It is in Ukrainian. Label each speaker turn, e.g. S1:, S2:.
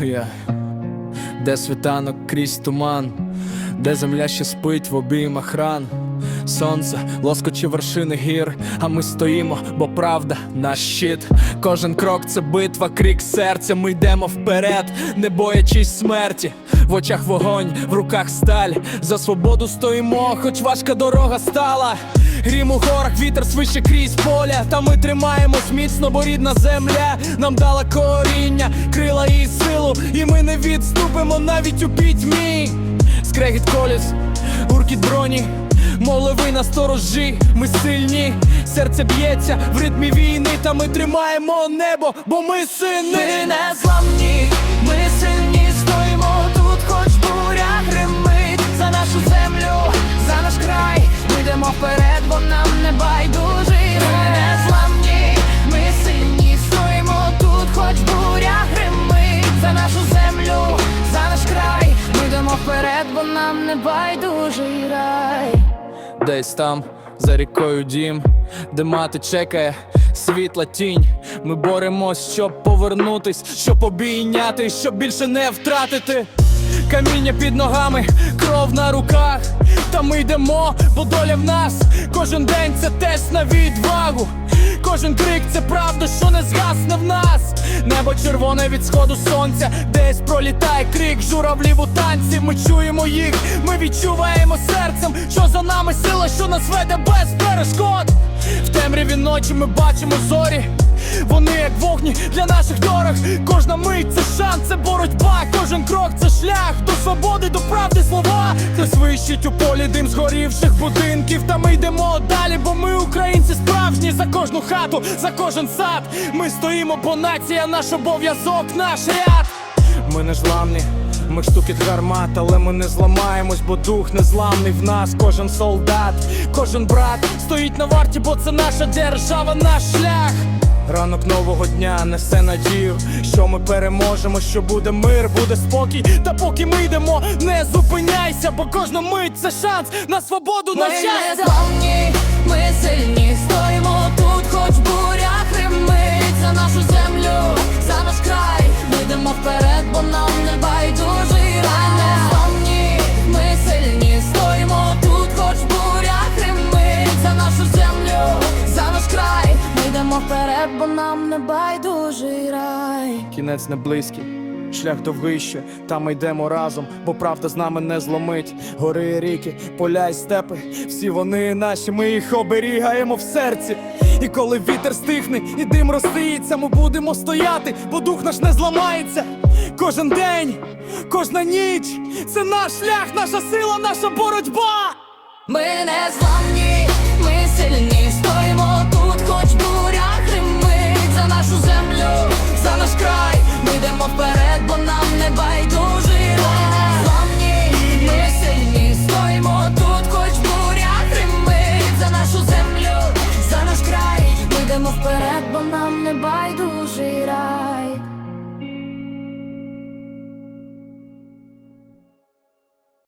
S1: Я. Де світанок крізь туман, де земля ще спить в обіймах ран. Сонце лоскоче вершини гір, а ми стоїмо, бо правда наш щит. Кожен крок це битва, крик серця. Ми йдемо вперед, не боячись смерті. В очах вогонь, в руках сталь. За свободу стоїмо, хоч важка дорога стала. Грім у горах, вітер свище крізь поля. Та ми тримаємось міцно, бо рідна земля нам дала коріння, крила і силу, і ми не відступимо навіть у пітьмі. Скрегіт коліс, гуркіт броні, моливи на сторожі, ми сильні, серце б'ється в ритмі війни, та ми тримаємо небо, бо ми сини.
S2: Ми не зламні, не. Ми не зламні, ми сильні стоїмо тут, хоч буря гримить за нашу землю, за наш край. Ми вперед, бо нам не байдужий рай.
S1: Десь там, за рікою дім, де мати чекає, світла тінь. Ми боремось, щоб повернутись, щоб обійняти, щоб більше не втратити. Каміння під ногами, кров на руках. Та ми йдемо, бо доля в нас. Кожен день це тест на відвагу. Кожен крик це правда, що не згасне в нас. Небо червоне від сходу сонця, десь пролітає крик журавлів у танці. Ми чуємо їх, ми відчуваємо серцем, що за нами сила, що нас веде без перешкод. В темряві ночі ми бачимо зорі. Вони як вогні для наших дорог. Кожна мить це шанс, це боротьба. Кожен крок це шлях до свободи, до правди слова. Хтось вищить у полі дим згорівших будинків. Та ми йдемо далі, бо ми українці справжні за кожну хату, за кожен сад. Ми стоїмо, бо нація наш обов'язок, наш ряд. Ми не зламні, ми штукіт гармат, але ми не зламаємось, бо дух незламний в нас. Кожен солдат, кожен брат стоїть на варті, бо це наша держава, наш шлях. Ранок нового дня несе надію, що ми переможемо, що буде мир, буде спокій. Та поки ми йдемо, не зупиняйся, бо кожна мить це шанс на свободу, на
S2: Ми не
S1: щастя.
S2: зламні, ми сильні, вперед, бо нам не байдужий рай.
S1: Кінець не близький, шлях довгий ще, та ми йдемо разом, бо правда з нами не зломить. Гори ріки, поля й степи, всі вони наші, ми їх оберігаємо в серці. І коли вітер стихне і дим розсіється, ми будемо стояти, бо дух наш не зламається. Кожен день, кожна ніч це наш шлях, наша сила, наша боротьба.
S2: Ми не сильні, вперед, бо нам не байдуже.